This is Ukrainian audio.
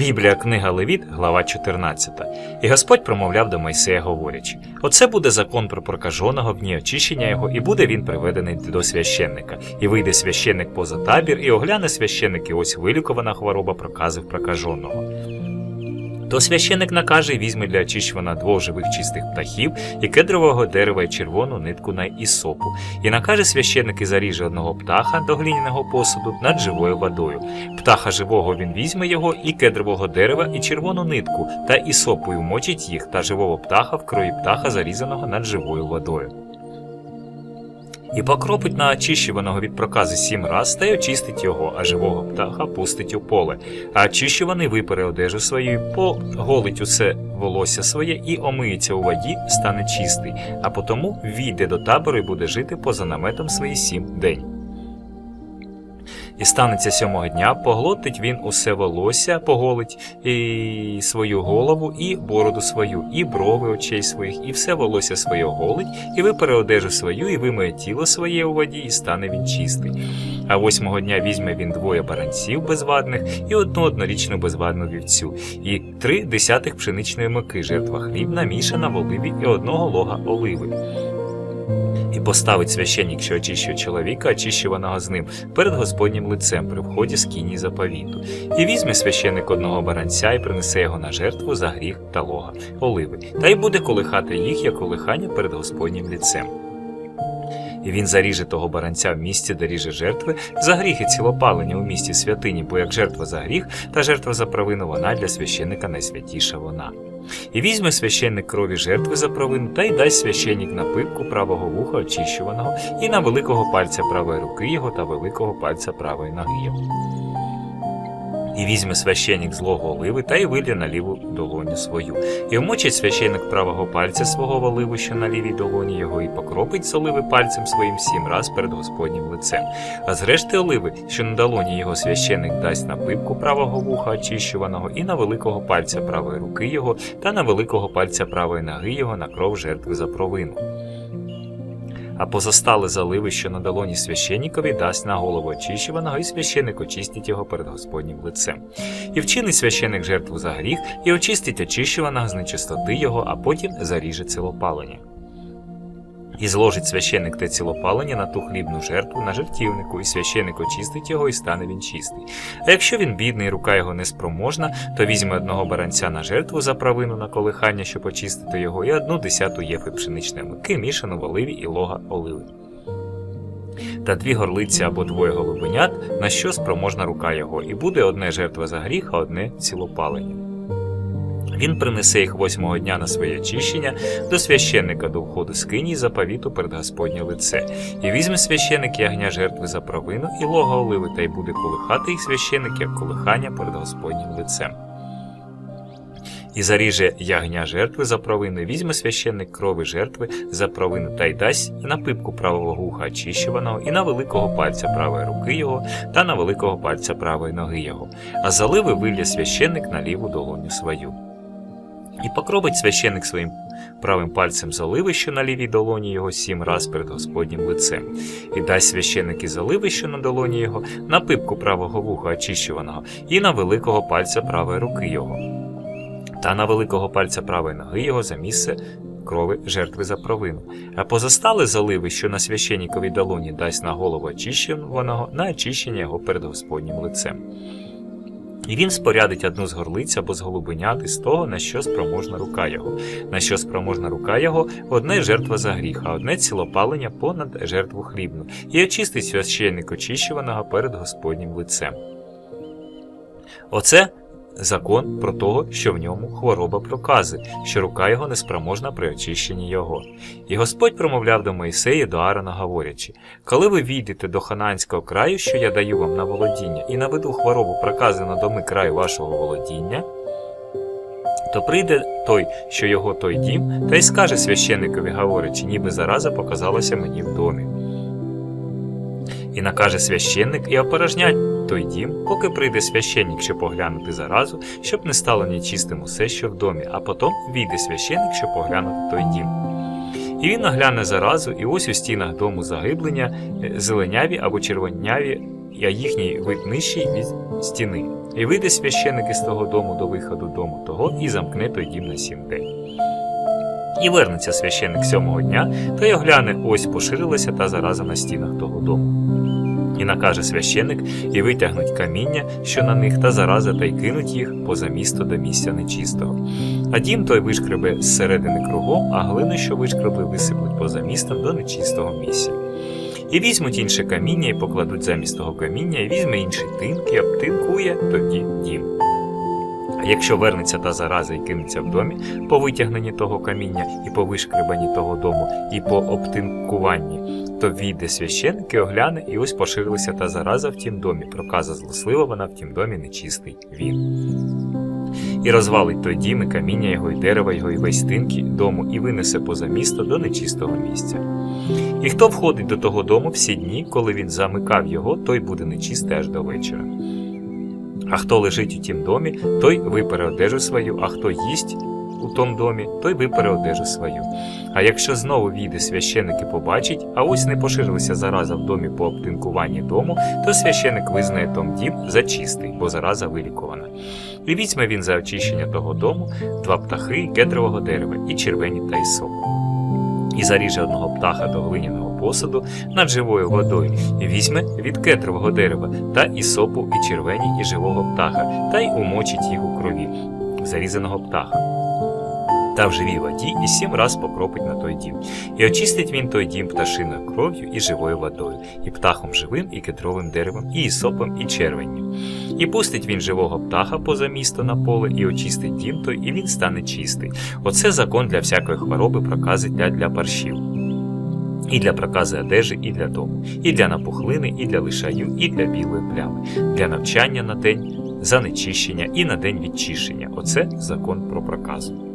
Біблія, книга Левіт, глава 14. І Господь промовляв до Мойсея, говорячи: Оце буде закон про прокаженого в дні очищення його, і буде він приведений до священника. І вийде священник поза табір, і огляне священник, і ось вилікувана хвороба проказив прокаженого. То священик накаже візьме для очищування двох живих чистих птахів і кедрового дерева і червону нитку на ісопу. І накаже священик і заріже одного птаха до глиняного посуду над живою водою. Птаха живого він візьме його, і кедрового дерева, і червону нитку, та ісопою вмочить їх, та живого птаха в крові птаха, зарізаного над живою водою. І покропить на очищуваного від прокази сім раз, та й очистить його, а живого птаха пустить у поле. А очищуваний випере одежу свою, поголить усе волосся своє і омиється у воді, стане чистий, а потому війде до табору і буде жити поза наметом свої сім день. І станеться сьомого дня, поглотить він усе волосся, поголить і свою голову, і бороду свою, і брови очей своїх, і все волосся своє голить, і випере одежу свою, і вимиє тіло своє у воді, і стане він чистий. А восьмого дня візьме він двоє баранців безвадних і одну однорічну безвадну вівцю, і три десятих пшеничної муки, жертва хлібна, мішана в оливі і одного лога оливи. І поставить священник, що очищує чоловіка, очищуваного з ним, перед Господнім лицем при вході з кіні заповіту. І візьме священник одного баранця і принесе його на жертву за гріх та лога, оливи, та й буде колихати їх, як колихання перед Господнім лицем. І він заріже того баранця в місці, де ріже жертви, за гріхи цілопалення у місті святині, бо як жертва за гріх та жертва за провину вона для священника найсвятіша вона. І візьме священник крові жертви за провину, та й дасть священник на пипку правого вуха очищуваного, і на великого пальця правої руки його та великого пальця правої ноги його. І візьме священник злого оливи та й вилє на ліву долоню свою. І вмочить священник правого пальця свого оливу, що на лівій долоні його, і покропить з оливи пальцем своїм сім раз перед Господнім лицем. А зрешти оливи, що на долоні його священник дасть на пипку правого вуха очищуваного, і на великого пальця правої руки його, та на великого пальця правої ноги його на кров жертви за провину. А позастали заливи, що на долоні священникові дасть на голову очищуваного, і священник очистить його перед Господнім лицем. І вчинить священник жертву за гріх, і очистить очищуваного з нечистоти його, а потім заріже цілопалення. І зложить священник те цілопалення на ту хлібну жертву на жертівнику, і священник очистить його, і стане він чистий. А якщо він бідний, рука його неспроможна, то візьме одного баранця на жертву за провину на колихання, щоб очистити його, і одну десяту єфи пшеничної муки, мішану в оливі і лога оливи. Та дві горлиці або двоє голубенят, на що спроможна рука його, і буде одне жертва за гріх, а одне цілопалення. Він принесе їх восьмого дня на своє очищення до священника до входу з кині заповіту перед Господнє лице, і візьме священик ягня жертви за провину і лога оливи, та й буде колихати їх священик, як колихання перед Господнім лицем. І заріже ягня жертви за провину, візьме священник крови жертви за провину та й дасть на пипку правого вуха очищуваного, і на великого пальця правої руки його, та на великого пальця правої ноги його, а заливи вилє священник на ліву долоню свою. І покробить священник своїм правим пальцем заливи, що на лівій долоні його сім раз перед Господнім лицем, і дасть священник і заливи, що на долоні його, на пипку правого вуха очищуваного, і на великого пальця правої руки його, та на великого пальця правої ноги його за місце крови жертви за провину. А позастали заливи, що на священниковій долоні дасть на голову очищуваного, на очищення його перед Господнім лицем. І він спорядить одну з горлиць або з голубенят із того, на що спроможна рука його, на що спроможна рука його, одне жертва за гріх, а одне цілопалення понад жертву хлібну, і очистить священник очищуваного перед Господнім лицем. Оце закон про того, що в ньому хвороба прокази, що рука його неспроможна при очищенні його. І Господь промовляв до Моїсея до Аарона, говорячи: Коли ви війдете до хананського краю, що я даю вам на володіння, і наведу хворобу прокази на доми краю вашого володіння, то прийде той, що його той дім, та й скаже священникові, говорячи, ніби зараза показалася мені в домі. І накаже священник і опорожнять той дім, поки прийде священник, щоб поглянути заразу, щоб не стало нечистим усе, що в домі, а потім війде священник, щоб поглянути той дім. І він нагляне заразу, і ось у стінах дому загиблення е, зеленяві або червоняві, а їхній вид нижчий від стіни. І вийде священик із того дому до виходу дому того, і замкне той дім на сім день. І вернеться священик сьомого дня, та й огляне, ось поширилася та зараза на стінах того дому. І накаже священик, і витягнуть каміння, що на них, та зараза, та й кинуть їх поза місто до місця нечистого. А дім той вишкребе зсередини кругом, а глину, що вишкребли, висиплуть поза містом до нечистого місця. І візьмуть інше каміння, і покладуть замість того каміння, і візьме інший тинк, і обтинкує тоді дім. А якщо вернеться та зараза і кинеться в домі по витягненні того каміння, і по вишкребанні того дому, і по обтинкуванні, то війде священик і огляне, і ось поширилася та зараза в тім домі. Проказа злослива вона в тім домі нечистий він. І розвалить той дім, і каміння його, і дерева його, і весь тинки дому, і винесе поза місто до нечистого місця. І хто входить до того дому всі дні, коли він замикав його, той буде нечистий аж до вечора. А хто лежить у тім домі, той випере одежу свою, а хто їсть у том домі, той випере одежу свою. А якщо знову війде священик і побачить, а ось не поширилася зараза в домі по обтинкуванні дому, то священик визнає том дім за чистий, бо зараза вилікувана. І візьме він за очищення того дому два птахи кедрового дерева, і червені та ісоп. І заріже одного птаха до глиняного посуду над живою водою, візьме від кедрового дерева та ісопу, і червені, і живого птаха, та й умочить їх у крові зарізаного птаха. Та в живій воді і сім раз покропить на той дім. І очистить він той дім пташиною кров'ю і живою водою, і птахом живим, і кедровим деревом, і ісопом, і червенню. І пустить він живого птаха поза місто на поле, і очистить дім той, і він стане чистий. Оце закон для всякої хвороби, прокази та для паршів. І для прокази одежі, і для дому, і для напухлини, і для лишаю, і для білої плями, для навчання на день, занечищення і на день відчищення. Оце закон про проказу.